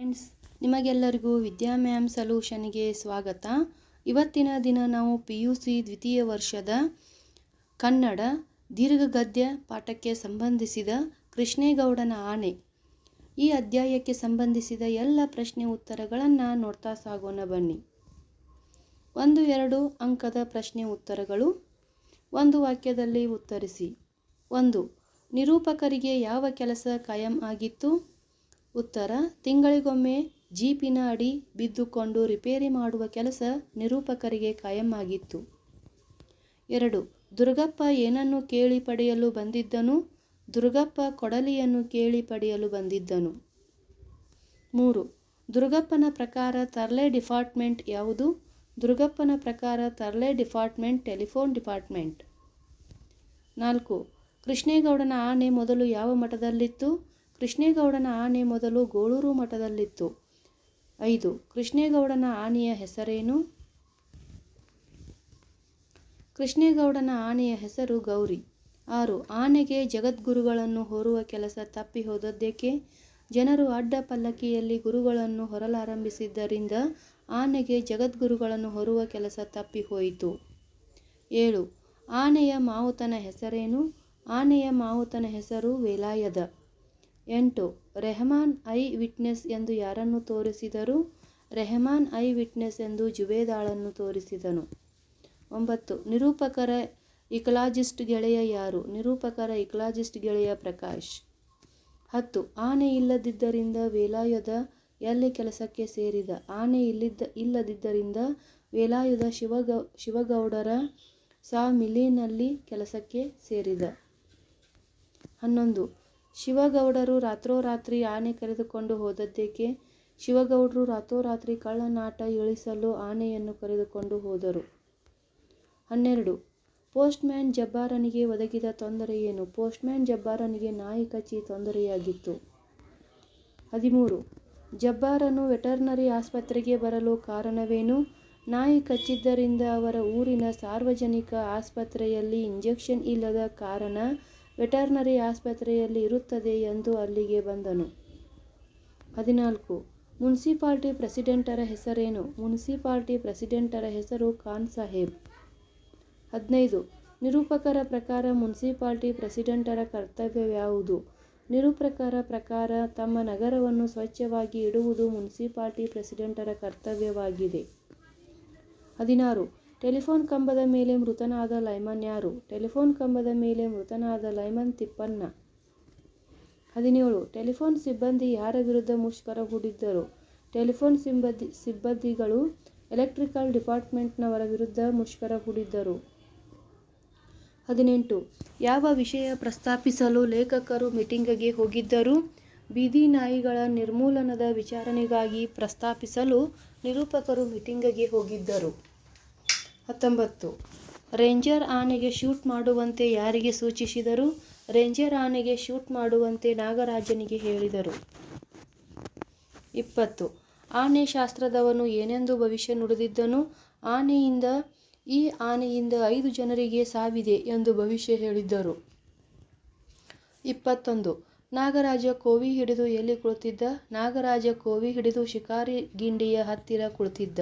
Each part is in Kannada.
ಫ್ರೆಂಡ್ಸ್ ನಿಮಗೆಲ್ಲರಿಗೂ ವಿದ್ಯಾ ಮ್ಯಾಮ್ ಸೊಲ್ಯೂಷನ್ಗೆ ಸ್ವಾಗತ. ಇವತ್ತಿನ ದಿನ ನಾವು ಪಿ ಯು ಸಿ ದ್ವಿತೀಯ ವರ್ಷದ ಕನ್ನಡ ದೀರ್ಘಗದ್ಯ ಪಾಠಕ್ಕೆ ಸಂಬಂಧಿಸಿದ ಕೃಷ್ಣೇಗೌಡನ ಆನೆ ಈ ಅಧ್ಯಾಯಕ್ಕೆ ಸಂಬಂಧಿಸಿದ ಎಲ್ಲ ಪ್ರಶ್ನೆ ಉತ್ತರಗಳನ್ನು ನೋಡ್ತಾ ಸಾಗೋಣ ಬನ್ನಿ. ಒಂದು, ಎರಡು ಅಂಕದ ಪ್ರಶ್ನೆ ಉತ್ತರಗಳು. ಒಂದು ವಾಕ್ಯದಲ್ಲಿ ಉತ್ತರಿಸಿ. ಒಂದು, ನಿರೂಪಕರಿಗೆ ಯಾವ ಕೆಲಸ ಕಾಯಂ ಆಗಿತ್ತು? ಉತ್ತರ, ತಿಂಗಳಿಗೊಮ್ಮೆ ಜೀಪಿನ ಅಡಿ ಬಿದ್ದುಕೊಂಡು ರಿಪೇರಿ ಮಾಡುವ ಕೆಲಸ ನಿರೂಪಕರಿಗೆ ಕಾಯಂ ಆಗಿತ್ತು ಎರಡು, ದುರ್ಗಪ್ಪ ಏನನ್ನು ಕೇಳಿ ಪಡೆಯಲು ಬಂದಿದ್ದನು? ದುರ್ಗಪ್ಪ ಕೊಡಲಿಯನ್ನು ಕೇಳಿ ಪಡೆಯಲು ಬಂದಿದ್ದನು. ಮೂರು, ದುರ್ಗಪ್ಪನ ಪ್ರಕಾರ ತರ್ಲೆ ಡಿಪಾರ್ಟ್ಮೆಂಟ್ ಯಾವುದು? ದುರ್ಗಪ್ಪನ ಪ್ರಕಾರ ತರ್ಲೆ ಡಿಪಾರ್ಟ್ಮೆಂಟ್ ಟೆಲಿಫೋನ್ ಡಿಪಾರ್ಟ್ಮೆಂಟ್. ನಾಲ್ಕು, ಕೃಷ್ಣೇಗೌಡನ ಆನೆ ಮೊದಲು ಯಾವ ಮಠದಲ್ಲಿತ್ತು? ಕೃಷ್ಣೇಗೌಡನ ಆನೆ ಮೊದಲು ಗೋಳೂರು ಮಠದಲ್ಲಿತ್ತು. ಐದು, ಕೃಷ್ಣೇಗೌಡನ ಆನೆಯ ಹೆಸರೇನು? ಕೃಷ್ಣೇಗೌಡನ ಆನೆಯ ಹೆಸರು ಗೌರಿ. ಆರು, ಆನೆಗೆ ಜಗದ್ಗುರುಗಳನ್ನು ಹೊರುವ ಕೆಲಸ ತಪ್ಪಿ ಹೋದದ್ದೇಕೆ? ಜನರು ಅಡ್ಡ ಪಲ್ಲಕ್ಕಿಯಲ್ಲಿ ಗುರುಗಳನ್ನು ಹೊರಲಾರಂಭಿಸಿದ್ದರಿಂದ ಆನೆಗೆ ಜಗದ್ಗುರುಗಳನ್ನು ಹೊರುವ ಕೆಲಸ ತಪ್ಪಿ ಹೋಯಿತು. ಏಳು, ಆನೆಯ ಮಾವುತನ ಹೆಸರೇನು? ಆನೆಯ ಮಾವುತನ ಹೆಸರು ವೇಲಾಯದ. ಎಂಟು, ರೆಹಮಾನ್ ಐ ವಿಟ್ನೆಸ್ ಎಂದು ಯಾರನ್ನು ತೋರಿಸಿದರು? ರೆಹಮಾನ್ ಐ ವಿಟ್ನೆಸ್ ಎಂದು ಜುವೇದಾಳನ್ನು ತೋರಿಸಿದನು. ಒಂಬತ್ತು, ನಿರೂಪಕರ ಇಕಲಾಜಿಸ್ಟ್ ಗೆಳೆಯ ಯಾರು? ನಿರೂಪಕರ ಇಕಲಾಜಿಸ್ಟ್ ಗೆಳೆಯ ಪ್ರಕಾಶ್. ಹತ್ತು, ಆನೆ ಇಲ್ಲದಿದ್ದರಿಂದ ವೇಲಾಯುಧ ಎಲ್ಲಿ ಕೆಲಸಕ್ಕೆ ಸೇರಿದ? ಆನೆ ಇಲ್ಲಿದ್ದ, ಇಲ್ಲದಿದ್ದರಿಂದ ವೇಲಾಯುಧ ಶಿವಗೌ, ಶಿವಗೌಡರ ಸಾ ಮಿಲಿನಲ್ಲಿ ಕೆಲಸಕ್ಕೆ ಸೇರಿದ. ಹನ್ನೊಂದು ಶಿವಗೌಡರು ರಾತ್ರೋರಾತ್ರಿ ಆನೆ ಕರೆದುಕೊಂಡು ಹೋದದ್ದೇಕೆ? ಶಿವಗೌಡರು ರಾತ್ರೋರಾತ್ರಿ ಕಳ್ಳನಾಟ ಇಳಿಸಲು ಆನೆಯನ್ನು ಕರೆದುಕೊಂಡು ಹೋದರು. ಹನ್ನೆರಡು. ಪೋಸ್ಟ್ಮ್ಯಾನ್ ಜಬ್ಬಾರನಿಗೆ ಒದಗಿದ ತೊಂದರೆ ಏನು? ಪೋಸ್ಟ್ಮ್ಯಾನ್ ಜಬ್ಬಾರನಿಗೆ ನಾಯಿ ಕಚ್ಚಿ ತೊಂದರೆಯಾಗಿತ್ತು. ಹದಿಮೂರು. ಜಬ್ಬಾರನು ವೆಟರ್ನರಿ ಆಸ್ಪತ್ರೆಗೆ ಬರಲು ಕಾರಣವೇನು? ನಾಯಿ ಕಚ್ಚಿದ್ದರಿಂದ ಅವರ ಊರಿನ ಸಾರ್ವಜನಿಕ ಆಸ್ಪತ್ರೆಯಲ್ಲಿ ಇಂಜೆಕ್ಷನ್ ಇಲ್ಲದ ಕಾರಣ ವೆಟರ್ನರಿ ಆಸ್ಪತ್ರೆಯಲ್ಲಿ ಇರುತ್ತದೆ ಎಂದು ಅಲ್ಲಿಗೆ ಬಂದನು. ಹದಿನಾಲ್ಕು. ಮುನ್ಸಿಪಾಲ್ಟಿ ಪ್ರೆಸಿಡೆಂಟರ ಹೆಸರೇನು? ಮುನ್ಸಿಪಾಲ್ಟಿ ಪ್ರೆಸಿಡೆಂಟರ ಹೆಸರು ಖಾನ್ ಸಾಹೇಬ್. ಹದಿನೈದು. ನಿರೂಪಕರ ಪ್ರಕಾರ ಮುನ್ಸಿಪಾಲ್ಟಿ ಪ್ರೆಸಿಡೆಂಟರ ಕರ್ತವ್ಯವ್ಯಾವುದು? ನಿರೂಪಕರ ಪ್ರಕಾರ ತಮ್ಮ ನಗರವನ್ನು ಸ್ವಚ್ಛವಾಗಿ ಇಡುವುದು ಮುನ್ಸಿಪಾಲ್ಟಿ ಪ್ರೆಸಿಡೆಂಟರ ಕರ್ತವ್ಯವಾಗಿದೆ. ಹದಿನಾರು. ಟೆಲಿಫೋನ್ ಕಂಬದ ಮೇಲೆ ಮೃತನಾದ ಲೈಮನ್ ಯಾರು? ಟೆಲಿಫೋನ್ ಕಂಬದ ಮೇಲೆ ಮೃತನಾದ ಲೈಮನ್ ತಿಪ್ಪಣ್ಣ. ಹದಿನೇಳು. ಟೆಲಿಫೋನ್ ಸಿಬ್ಬಂದಿ ಯಾರ ವಿರುದ್ಧ ಮುಷ್ಕರ ಹೂಡಿದ್ದರು? ಟೆಲಿಫೋನ್ ಸಿಬ್ಬಂದಿ, ಸಿಬ್ಬಂದಿಗಳು ಎಲೆಕ್ಟ್ರಿಕಲ್ ಡಿಪಾರ್ಟ್ಮೆಂಟ್ನವರ ವಿರುದ್ಧ ಮುಷ್ಕರ ಹೂಡಿದ್ದರು. ಹದಿನೆಂಟು. ಯಾವ ವಿಷಯ ಪ್ರಸ್ತಾಪಿಸಲು ಲೇಖಕರು ಮೀಟಿಂಗ್ಗೆ ಹೋಗಿದ್ದರು ಬೀದಿ ನಾಯಿಗಳ ನಿರ್ಮೂಲನದ ವಿಚಾರಣೆಗಾಗಿ ಪ್ರಸ್ತಾಪಿಸಲು ನಿರೂಪಕರು ಮೀಟಿಂಗ್ಗೆ ಹೋಗಿದ್ದರು. ಹತ್ತೊಂಬತ್ತು. ರೇಂಜರ್ ಆನೆಗೆ ಶೂಟ್ ಮಾಡುವಂತೆ ಯಾರಿಗೆ ಸೂಚಿಸಿದರು? ರೇಂಜರ್ ಆನೆಗೆ ಶೂಟ್ ಮಾಡುವಂತೆ ನಾಗರಾಜನಿಗೆ ಹೇಳಿದರು. ಇಪ್ಪತ್ತು. ಆನೆ ಶಾಸ್ತ್ರದವನು ಏನೆಂದು ಭವಿಷ್ಯ ನುಡಿದಿದ್ದನು? ಆನೆಯಿಂದ, ಈ ಆನೆಯಿಂದ ಐದು ಜನರಿಗೆ ಸಾವಿದೆ ಎಂದು ಭವಿಷ್ಯ ಹೇಳಿದ್ದರು. ಇಪ್ಪತ್ತೊಂದು. ನಾಗರಾಜ ಕೋವಿ ಹಿಡಿದು ಎಲ್ಲಿ ಕುಳಿತಿದ್ದ? ನಾಗರಾಜ ಕೋವಿ ಹಿಡಿದು ಶಿಕಾರಿ ಗಿಂಡಿಯ ಹತ್ತಿರ ಕುಳಿತಿದ್ದ.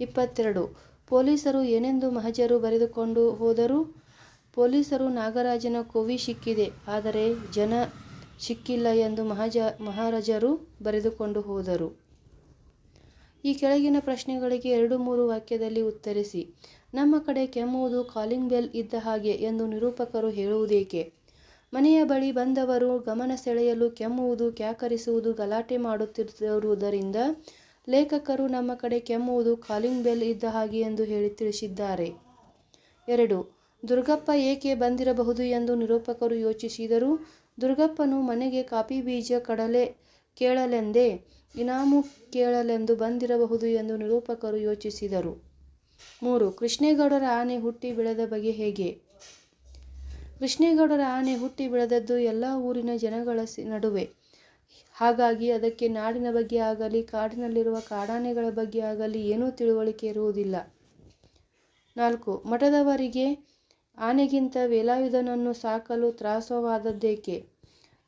ಇಪ್ಪತ್ತೆರಡು. ಪೊಲೀಸರು ಏನೆಂದು ಮಹಜರು ಬರೆದುಕೊಂಡು ಹೋದರು ಪೊಲೀಸರು ನಾಗರಾಜನ ಕೋವಿ ಸಿಕ್ಕಿದೆ, ಆದರೆ ಜನ ಸಿಕ್ಕಿಲ್ಲ ಎಂದು ಮಹಾಜ, ಮಹಾರಾಜರು ಬರೆದುಕೊಂಡು ಹೋದರು. ಈ ಕೆಳಗಿನ ಪ್ರಶ್ನೆಗಳಿಗೆ ಎರಡು ಮೂರು ವಾಕ್ಯದಲ್ಲಿ ಉತ್ತರಿಸಿ. ನಮ್ಮ ಕಡೆ ಕೆಮ್ಮುವುದು ಕಾಲಿಂಗ್ ಬೆಲ್ ಇದ್ದ ಹಾಗೆ ಎಂದು ನಿರೂಪಕರು ಹೇಳುವುದೇಕೆ? ಮನೆಯ ಬಳಿ ಬಂದವರು ಗಮನ ಸೆಳೆಯಲು ಕೆಮ್ಮುವುದು, ಕ್ಯಾಕರಿಸುವುದು ಗಲಾಟೆ ಮಾಡುತ್ತಿರುವುದರಿಂದ ಲೇಖಕರು ನಮ್ಮ ಕಡೆ ಕೆಮ್ಮುವುದು ಕಾಲಿಂಗ್ ಬೆಲ್ ಇದ್ದ ಹಾಗೆ ಎಂದು ಹೇಳಿ ತಿಳಿಸಿದ್ದಾರೆ. ಎರಡು, ದುರ್ಗಪ್ಪ ಏಕೆ ಬಂದಿರಬಹುದು ಎಂದು ನಿರೂಪಕರು ಯೋಚಿಸಿದರು. ದುರ್ಗಪ್ಪನು ಮನೆಗೆ ಕಾಫಿ ಬೀಜ ಕಡಲೆ ಕೇಳಲೆಂದೇ ಇನಾಮು ಕೇಳಲೆಂದು ಬಂದಿರಬಹುದು ಎಂದು ನಿರೂಪಕರು ಯೋಚಿಸಿದರು. ಮೂರು, ಕೃಷ್ಣೇಗೌಡರ ಆನೆ ಹುಟ್ಟಿ ಬೆಳೆದ ಬಗೆ ಹೇಗೆ? ಕೃಷ್ಣೇಗೌಡರ ಆನೆ ಹುಟ್ಟಿ ಬೆಳೆದದ್ದು ಎಲ್ಲ ಊರಿನ ಜನಗಳ ನಡುವೆ. ಹಾಗಾಗಿ ಅದಕ್ಕೆ ನಾಡಿನ ಬಗ್ಗೆ ಆಗಲಿ, ಕಾಡಿನಲ್ಲಿರುವ ಕಾಡಾನೆಗಳ ಬಗ್ಗೆ ಆಗಲಿ ಏನೂ ತಿಳುವಳಿಕೆ ಇರುವುದಿಲ್ಲ ನಾಲ್ಕು, ಮಠದವರಿಗೆ ಆನೆಗಿಂತ ವೇಲಾಯುಧನನ್ನು ಸಾಕಲು ತ್ರಾಸವಾದದ್ದೇಕೆ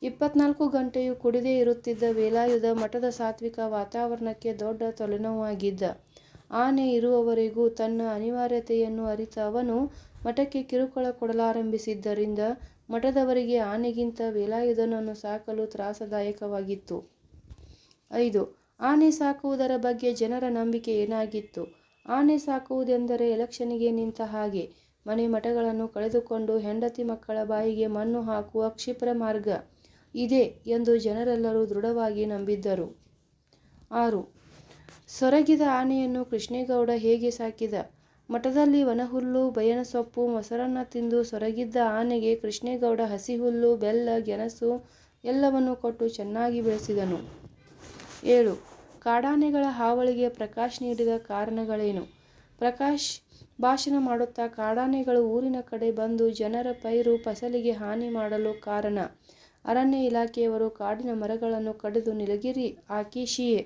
ಇಪ್ಪತ್ನಾಲ್ಕು ಗಂಟೆಯೂ ಕುಡಿದೇ ಇರುತ್ತಿದ್ದ ವೇಲಾಯುಧ ಮಠದ ಸಾತ್ವಿಕ ವಾತಾವರಣಕ್ಕೆ ದೊಡ್ಡ ತಲೆನೋವಾಗಿದ್ದ. ಆನೆ ಇರುವವರೆಗೂ ತನ್ನ ಅನಿವಾರ್ಯತೆಯನ್ನು ಅರಿತ ಅವನು ಮಠಕ್ಕೆ ಕಿರುಕುಳ ಕೊಡಲಾರಂಭಿಸಿದ್ದರಿಂದ ಮಠದವರಿಗೆ ಆನೆಗಿಂತ ವೇಲಾಯುಧನನ್ನು ಸಾಕಲು ತ್ರಾಸದಾಯಕವಾಗಿತ್ತು. ಐದು. ಆನೆ ಸಾಕುವುದರ ಬಗ್ಗೆ ಜನರ ನಂಬಿಕೆ ಏನಾಗಿತ್ತು? ಆನೆ ಸಾಕುವುದೆಂದರೆ ಎಲೆಕ್ಷನ್ಗೆ ನಿಂತ ಹಾಗೆ. ಮನೆ ಮಠಗಳನ್ನು ಕಳೆದುಕೊಂಡು ಹೆಂಡತಿ ಮಕ್ಕಳ ಬಾಯಿಗೆ ಮಣ್ಣು ಹಾಕುವ ಕ್ಷಿಪ್ರ ಮಾರ್ಗ ಇದೆ ಎಂದು ಜನರೆಲ್ಲರೂ ದೃಢವಾಗಿ ನಂಬಿದ್ದರು. ಆರು. ಸೊರಗಿದ ಆನೆಯನ್ನು ಕೃಷ್ಣೇಗೌಡ ಹೇಗೆ ಸಾಕಿದ? ಮಠದಲ್ಲಿ ವನಹುಲ್ಲು, ಬಯನಸೊಪ್ಪು, ಮೊಸರನ್ನ ತಿಂದು ಸೊರಗಿದ್ದ ಆನೆಗೆ ಕೃಷ್ಣೇಗೌಡ ಹಸಿಹುಲ್ಲು, ಬೆಲ್ಲ, ಗೆಣಸು ಎಲ್ಲವನ್ನು ಕೊಟ್ಟು ಚೆನ್ನಾಗಿ ಬೆಳೆಸಿದನು. ಏಳು. ಕಾಡಾನೆಗಳ ಹಾವಳಿಗೆ ಪ್ರಕಾಶ್ ನೀಡಿದ ಕಾರಣಗಳೇನು? ಪ್ರಕಾಶ್ ಭಾಷಣ ಮಾಡುತ್ತಾ ಕಾಡಾನೆಗಳು ಊರಿನ ಕಡೆ ಬಂದು ಜನರ ಪೈರು, ಫಸಲಿಗೆ ಹಾನಿ ಮಾಡಲು ಕಾರಣ ಅರಣ್ಯ ಇಲಾಖೆಯವರು ಕಾಡಿನ ಮರಗಳನ್ನು ಕಡಿದು ನಿಲಗಿರಿ ಅಕೇಶಿಯೆ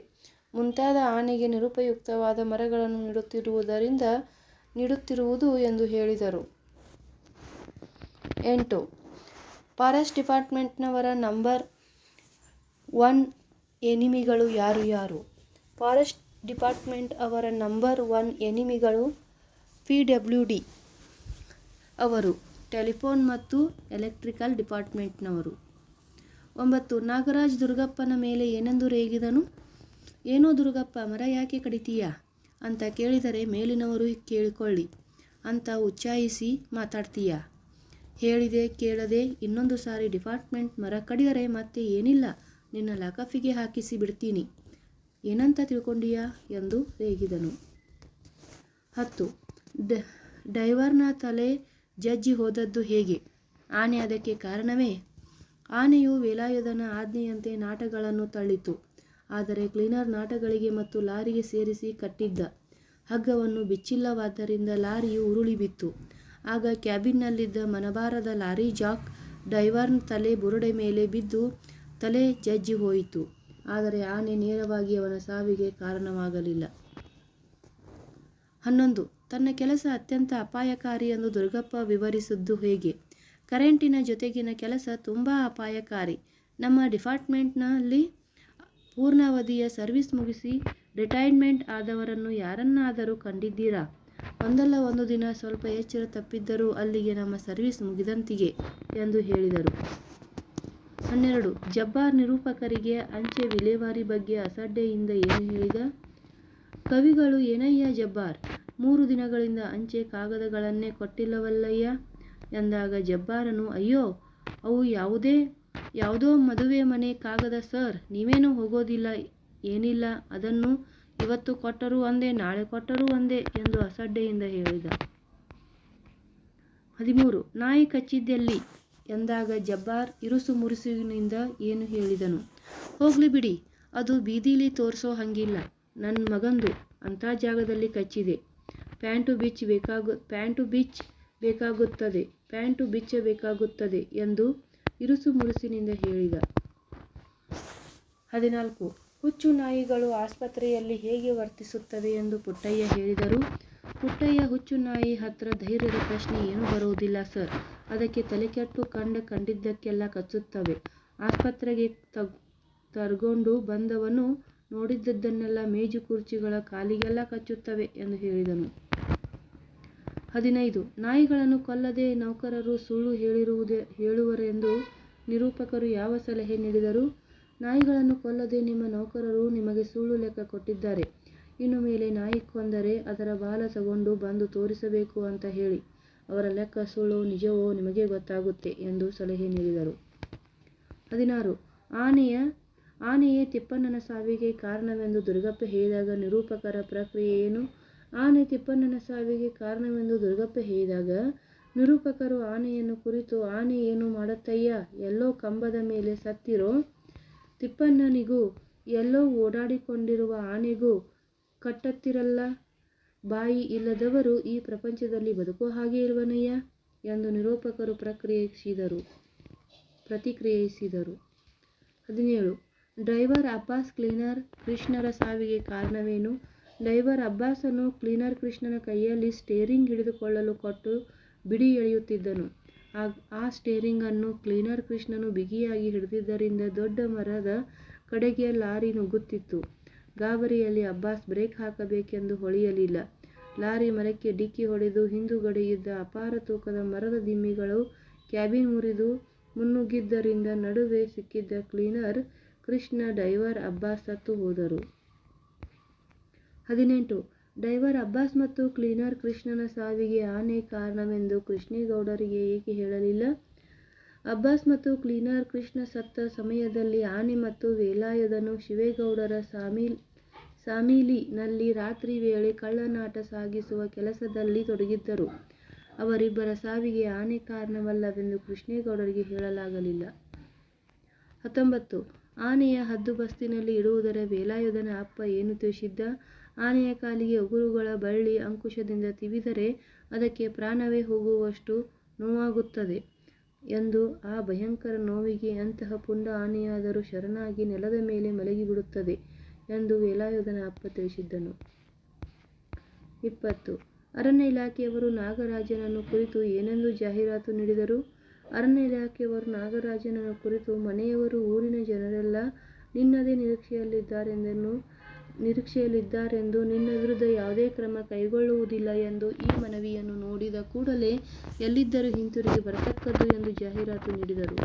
ಮುಂತಾದ ಆನೆಗೆ ನಿರುಪಯುಕ್ತವಾದ ಮರಗಳನ್ನು ನೀಡುತ್ತಿರುವುದರಿಂದ ನೀಡುತ್ತಿರುವುದು ಎಂದು ಹೇಳಿದರು. ಎಂಟು. ಫಾರೆಸ್ಟ್ ಡಿಪಾರ್ಟ್ಮೆಂಟ್ನವರ ನಂಬರ್ ಒನ್ ಎನಿಮಿಗಳು ಯಾರು ಯಾರು? ಫಾರೆಸ್ಟ್ ಡಿಪಾರ್ಟ್ಮೆಂಟ್ ಅವರ ನಂಬರ್ ಒನ್ ಎನಿಮಿಗಳು ಪಿ ಡಬ್ಲ್ಯೂ ಡಿ ಅವರು, ಟೆಲಿಫೋನ್ ಮತ್ತು ಎಲೆಕ್ಟ್ರಿಕಲ್ ಡಿಪಾರ್ಟ್ಮೆಂಟ್ನವರು. ಒಂಬತ್ತು. ನಾಗರಾಜ್ ದುರ್ಗಪ್ಪನ ಮೇಲೆ ಏನೆಂದು ರೇಗಿದನು? ಏನೋ ದುರುಗಪ್ಪ, ಮರ ಯಾಕೆ ಕಡಿತೀಯಾ? ಅಂತ ಕೇಳಿದರೆ ಮೇಲಿನವರು ಕೇಳಿಕೊಳ್ಳಿ ಅಂತ ಉಚ್ಚಾಯಿಸಿ ಮಾತಾಡ್ತೀಯಾ? ಹೇಳಿದೆ ಕೇಳದೆ ಇನ್ನೊಂದು ಸಾರಿ ಡಿಪಾರ್ಟ್ಮೆಂಟ್ ಮರ ಕಡಿದರೆ ಮತ್ತೆ ಏನಿಲ್ಲ ನಿನ್ನ ಲಕಫಿಗೆ ಹಾಕಿಸಿ ಬಿಡ್ತೀನಿ ಏನಂತ ತಿಳ್ಕೊಂಡಿಯಾ ಎಂದು ರೇಗಿದನು. ಹತ್ತು. ಡೈವರ್ನ ತಲೆ ಜಜ್ಜಿ ಹೋದದ್ದು ಹೇಗೆ? ಆನೆ ಅದಕ್ಕೆ ಕಾರಣವೇ? ಆನೆಯು ವೇಲಾಯುಧನ ಆಜ್ಞೆಯಂತೆ ನಾಟಗಳನ್ನು ತಳ್ಳಿತು. ಆದರೆ ಕ್ಲೀನರ್ ನಾಟಗಳಿಗೆ ಮತ್ತು ಲಾರಿಗೆ ಸೇರಿಸಿ ಕಟ್ಟಿದ್ದ ಹಗ್ಗವನ್ನು ಬಿಚ್ಚಿಲ್ಲವಾದ್ದರಿಂದ ಲಾರಿಯು ಉರುಳಿ ಬಿತ್ತು. ಆಗ ಕ್ಯಾಬಿನ್ನಲ್ಲಿದ್ದ ಮನಬಾರದ ಲಾರಿ ಜಾಕ್ ಡೈವರ್ನ ತಲೆ ಬುರುಡೆ ಮೇಲೆ ಬಿದ್ದು ತಲೆ ಜಜ್ಜಿ ಹೋಯಿತು. ಆದರೆ ಆನೆ ನೇರವಾಗಿ ಅವನ ಸಾವಿಗೆ ಕಾರಣವಾಗಲಿಲ್ಲ. ಹನ್ನೊಂದು. ತನ್ನ ಕೆಲಸ ಅತ್ಯಂತ ಅಪಾಯಕಾರಿ ಎಂದು ದುರ್ಗಪ್ಪ ವಿವರಿಸಿದ್ದು ಹೇಗೆ? ಕರೆಂಟಿನ ಜೊತೆಗಿನ ಕೆಲಸ ತುಂಬ ಅಪಾಯಕಾರಿ. ನಮ್ಮ ಡಿಪಾರ್ಟ್ಮೆಂಟ್ನಲ್ಲಿ ಪೂರ್ಣಾವಧಿಯ ಸರ್ವಿಸ್ ಮುಗಿಸಿ ರಿಟೈರ್ಮೆಂಟ್ ಆದವರನ್ನು ಯಾರನ್ನಾದರೂ ಕಂಡಿದ್ದೀರಾ? ಒಂದಲ್ಲ ಒಂದು ದಿನ ಸ್ವಲ್ಪ ಎಚ್ಚರ ತಪ್ಪಿದ್ದರೂ ಅಲ್ಲಿಗೆ ನಮ್ಮ ಸರ್ವಿಸ್ ಮುಗಿದಂತಿಗೆ ಎಂದು ಹೇಳಿದರು. ಹನ್ನೆರಡು. ಜಬ್ಬಾರ್ ನಿರೂಪಕರಿಗೆ ಅಂಚೆ ವಿಲೇವಾರಿ ಬಗ್ಗೆ ಅಸಡ್ಡೆಯಿಂದ ಏನು ಹೇಳಿದ? ಕವಿಗಳು ಏನಯ್ಯ ಜಬ್ಬಾರ್, ಮೂರು ದಿನಗಳಿಂದ ಅಂಚೆ ಕಾಗದಗಳನ್ನೇ ಕೊಟ್ಟಿಲ್ಲವಲ್ಲಯ್ಯ ಎಂದಾಗ ಜಬ್ಬಾರನು ಅಯ್ಯೋ ಅವು ಯಾವುದೋ ಮದುವೆ ಮನೆ ಕಾಗದ, ಸರ್ ನೀವೇನೂ ಹೋಗೋದಿಲ್ಲ, ಏನಿಲ್ಲ ಅದನ್ನು ಇವತ್ತು ಕೊಟ್ಟರೂ ಒಂದೇ, ನಾಳೆ ಕೊಟ್ಟರೂ ಒಂದೇ ಎಂದು ಅಸಡ್ಡೆಯಿಂದ ಹೇಳಿದ. ಹದಿಮೂರು. ನಾಯಿ ಕಚ್ಚಿದ್ದೆಲ್ಲಿ? ಎಂದಾಗ ಜಬ್ಬಾರ್ ಇರುಸು ಮುರುಸುವಿನಿಂದ ಏನು ಹೇಳಿದನು? ಹೋಗ್ಲಿ ಬಿಡಿ ಅದು ಬೀದಿಲಿ ತೋರಿಸೋ ಹಂಗಿಲ್ಲ ನನ್ನ ಮಗಂದು ಅಂಥ ಜಾಗದಲ್ಲಿ ಕಚ್ಚಿದೆ ಪ್ಯಾಂಟು ಬಿಚ್ಚಬೇಕಾಗುತ್ತದೆ ಎಂದು ಇರುಸು ಮುರುಸಿನಿಂದ ಹೇಳಿದ. ಹದಿನಾಲ್ಕು. ಹುಚ್ಚು ನಾಯಿಗಳು ಆಸ್ಪತ್ರೆಯಲ್ಲಿ ಹೇಗೆ ವರ್ತಿಸುತ್ತವೆ ಎಂದು ಪುಟ್ಟಯ್ಯ ಹೇಳಿದರು. ಪುಟ್ಟಯ್ಯ, ಹುಚ್ಚು ನಾಯಿ ಹತ್ರ ಧೈರ್ಯದ ಪ್ರಶ್ನೆ ಏನೂ ಬರುವುದಿಲ್ಲ, ಸರ್ ಅದಕ್ಕೆ ತಲೆಕೆಟ್ಟು ಕಂಡ ಕಂಡಿದ್ದಕ್ಕೆಲ್ಲ ಕಚ್ಚುತ್ತವೆ. ಆಸ್ಪತ್ರೆಗೆ ತರ್ಗೊಂಡು ಬಂದವನು ನೋಡಿದ್ದನ್ನೆಲ್ಲ ಮೇಜು ಕುರ್ಚಿಗಳ ಕಾಲಿಗೆಲ್ಲ ಕಚ್ಚುತ್ತವೆ ಎಂದು ಹೇಳಿದನು. ಹದಿನೈದು. ನಾಯಿಗಳನ್ನು ಕೊಲ್ಲದೆ ನೌಕರರು ಸುಳ್ಳು ಹೇಳುವರೆಂದು ನಿರೂಪಕರು ಯಾವ ಸಲಹೆ ನೀಡಿದರು? ನಾಯಿಗಳನ್ನು ಕೊಲ್ಲದೆ ನಿಮ್ಮ ನೌಕರರು ನಿಮಗೆ ಸುಳ್ಳು ಲೆಕ್ಕ ಕೊಟ್ಟಿದ್ದಾರೆ. ಇನ್ನು ಮೇಲೆ ನಾಯಿ ಕೊಂದರೆ ಅದರ ಬಾಲ ತಗೊಂಡು ಬಂದು ತೋರಿಸಬೇಕು ಅಂತ ಹೇಳಿ ಅವರ ಲೆಕ್ಕ ಸುಳ್ಳು ನಿಜವೋ ನಿಮಗೆ ಗೊತ್ತಾಗುತ್ತೆ ಎಂದು ಸಲಹೆ ನೀಡಿದರು. ಹದಿನಾರು. ಆನೆಯ ಆನೆಯೇ ತಿಪ್ಪಣ್ಣನ ಸಾವಿಗೆ ಕಾರಣವೆಂದು ದುರ್ಗಪ್ಪ ಹೇಳಿದಾಗ ನಿರೂಪಕರ ಪ್ರಕ್ರಿಯೆ ಏನು? ಆನೆ ತಿಪ್ಪಣ್ಣನ ಸಾವಿಗೆ ಕಾರಣವೆಂದು ದುರ್ಗಪ್ಪ ಹೇಳಿದಾಗ, ನಿರೂಪಕರು ಆನೆಯನ್ನು ಕುರಿತು, ಆನೆ ಏನು ಮಾಡುತ್ತಯ್ಯ ಎಲ್ಲೋ ಕಂಬದ ಮೇಲೆ ಸತ್ತಿರೋ ತಿಪ್ಪಣ್ಣನಿಗೂ, ಎಲ್ಲೋ ಓಡಾಡಿಕೊಂಡಿರುವ ಆನೆಗೂ ಕಟ್ಟತ್ತಿರಲ್ಲ ಬಾಯಿ ಇಲ್ಲದವರು ಈ ಪ್ರಪಂಚದಲ್ಲಿ ಬದುಕೋ ಹಾಗೆ ಇರುವನಯ್ಯ ಎಂದು ನಿರೂಪಕರು ಪ್ರಕ್ರಿಯಿಸಿದರು ಪ್ರತಿಕ್ರಿಯಿಸಿದರು. ಹದಿನೇಳು. ಡ್ರೈವರ್, ಅಪ್ಪಾಸ್ ಕ್ಲೀನರ್, ಕೃಷ್ಣರ ಸಾವಿಗೆ ಕಾರಣವೇನು? ಡ್ರೈವರ್ ಅಬ್ಬಾಸನು ಕ್ಲೀನರ್ ಕೃಷ್ಣನ ಕೈಯಲ್ಲಿ ಸ್ಟೇರಿಂಗ್ ಹಿಡಿದುಕೊಳ್ಳಲು ಕೊಟ್ಟು ಬಿಡಿ ಎಳೆಯುತ್ತಿದ್ದನು. ಆ ಸ್ಟೇರಿಂಗನ್ನು ಕ್ಲೀನರ್ ಕೃಷ್ಣನು ಬಿಗಿಯಾಗಿ ಹಿಡಿದಿದ್ದರಿಂದ ದೊಡ್ಡ ಮರದ ಕಡೆಗೆ ಲಾರಿ ನುಗ್ಗುತ್ತಿತ್ತು. ಗಾಬರಿಯಲ್ಲಿ ಅಬ್ಬಾಸ್ ಬ್ರೇಕ್ ಹಾಕಬೇಕೆಂದು ಹೊಳೆಯಲಿಲ್ಲ. ಲಾರಿ ಮರಕ್ಕೆ ಡಿಕ್ಕಿ ಹೊಡೆದು ಹಿಂದುಗಡೆಯಿದ್ದ ಅಪಾರ ತೂಕದ ಮರದ ದಿಮ್ಮಿಗಳು ಕ್ಯಾಬಿನ್ ಮುರಿದು ಮುನ್ನುಗ್ಗಿದ್ದರಿಂದ ನಡುವೆ ಸಿಕ್ಕಿದ್ದ ಕ್ಲೀನರ್ ಕೃಷ್ಣ, ಡೈವರ್ ಅಬ್ಬಾಸ್ ಸತ್ತು ಹೋದರು. ಹದಿನೆಂಟು ಡೈವರ್ ಅಬ್ಬಾಸ್ ಮತ್ತು ಕ್ಲೀನರ್ ಕೃಷ್ಣನ ಸಾವಿಗೆ ಆನೆ ಕಾರಣವೆಂದು ಕೃಷ್ಣೇಗೌಡರಿಗೆ ಏಕೆ ಹೇಳಲಿಲ್ಲ? ಅಬ್ಬಾಸ್ ಮತ್ತು ಕ್ಲೀನರ್ ಕೃಷ್ಣ ಸತ್ತ ಸಮಯದಲ್ಲಿ ಆನೆ ಮತ್ತು ವೇಲಾಯುಧನು ಶಿವೇಗೌಡರ ಸಾಮೀಲಿನಲ್ಲಿ ರಾತ್ರಿ ವೇಳೆ ಕಳ್ಳನಾಟ ಸಾಗಿಸುವ ಕೆಲಸದಲ್ಲಿ ತೊಡಗಿದ್ದರು. ಅವರಿಬ್ಬರ ಸಾವಿಗೆ ಆನೆ ಕಾರಣವಲ್ಲವೆಂದು ಕೃಷ್ಣೇಗೌಡರಿಗೆ ಹೇಳಲಾಗಲಿಲ್ಲ. ಹತ್ತೊಂಬತ್ತು ಆನೆಯ ಹದ್ದುಬಸ್ತಿನಲ್ಲಿ ಇಡುವುದರ ವೇಲಾಯುಧನ ಅಪ್ಪ ಎನ್ನುತ್ತಿದ್ದ ಆನೆಯ ಕಾಲಿಗೆ ಉಗುರುಗಳ ಬಳ್ಳಿ ಅಂಕುಶದಿಂದ ತಿವಿದರೆ ಅದಕ್ಕೆ ಪ್ರಾಣವೇ ಹೋಗುವಷ್ಟು ನೋವಾಗುತ್ತದೆ ಎಂದು ಆ ಭಯಂಕರ ನೋವಿಗೆ ಅಂತಹ ಪುಂಡ ಆನೆಯಾದರೂ ಶರಣಾಗಿ ನೆಲದ ಮೇಲೆ ಮಲಗಿಬಿಡುತ್ತದೆ ಎಂದು ವೇಲಾಯುಧನ ಅಪ್ಪ ತಿಳಿಸಿದ್ದನು. ಇಪ್ಪತ್ತು ಅರಣ್ಯ ಇಲಾಖೆಯವರು ನಾಗರಾಜನನ್ನು ಕುರಿತು ಏನೆಂದು ಜಾಹೀರಾತು ನೀಡಿದರು? ಅರಣ್ಯ ಇಲಾಖೆಯವರು ನಾಗರಾಜನನ್ನು ಕುರಿತು ಮನೆಯವರು, ಊರಿನ ಜನರೆಲ್ಲ ನಿನ್ನದೇ ನಿರೀಕ್ಷೆಯಲ್ಲಿದ್ದಾರೆಂದೂ ನಿನ್ನ ವಿರುದ್ಧ ಯಾವುದೇ ಕ್ರಮ ಕೈಗೊಳ್ಳುವುದಿಲ್ಲ ಎಂದು ಈ ಮನವಿಯನ್ನು ನೋಡಿದ ಕೂಡಲೇ ಎಲ್ಲಿದ್ದರೂ ಹಿಂತಿರುಗಿ ಬರತಕ್ಕದ್ದು ಎಂದು ಜಾಹೀರಾತು ನೀಡಿದರು.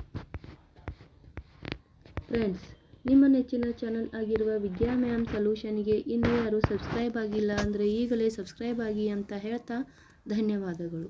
ಫ್ರೆಂಡ್ಸ್, ನಿಮ್ಮ ನೆಚ್ಚಿನ ಚಾನಲ್ ಆಗಿರುವ ವಿದ್ಯಾ ಮ್ಯಾಮ್ ಸಲ್ಯೂಷನ್ಗೆ ಇನ್ನೂ ಯಾರು ಸಬ್ಸ್ಕ್ರೈಬ್ ಆಗಿಲ್ಲ ಅಂದರೆ ಈಗಲೇ ಸಬ್ಸ್ಕ್ರೈಬ್ ಆಗಿ ಅಂತ ಹೇಳ್ತಾ ಧನ್ಯವಾದಗಳು.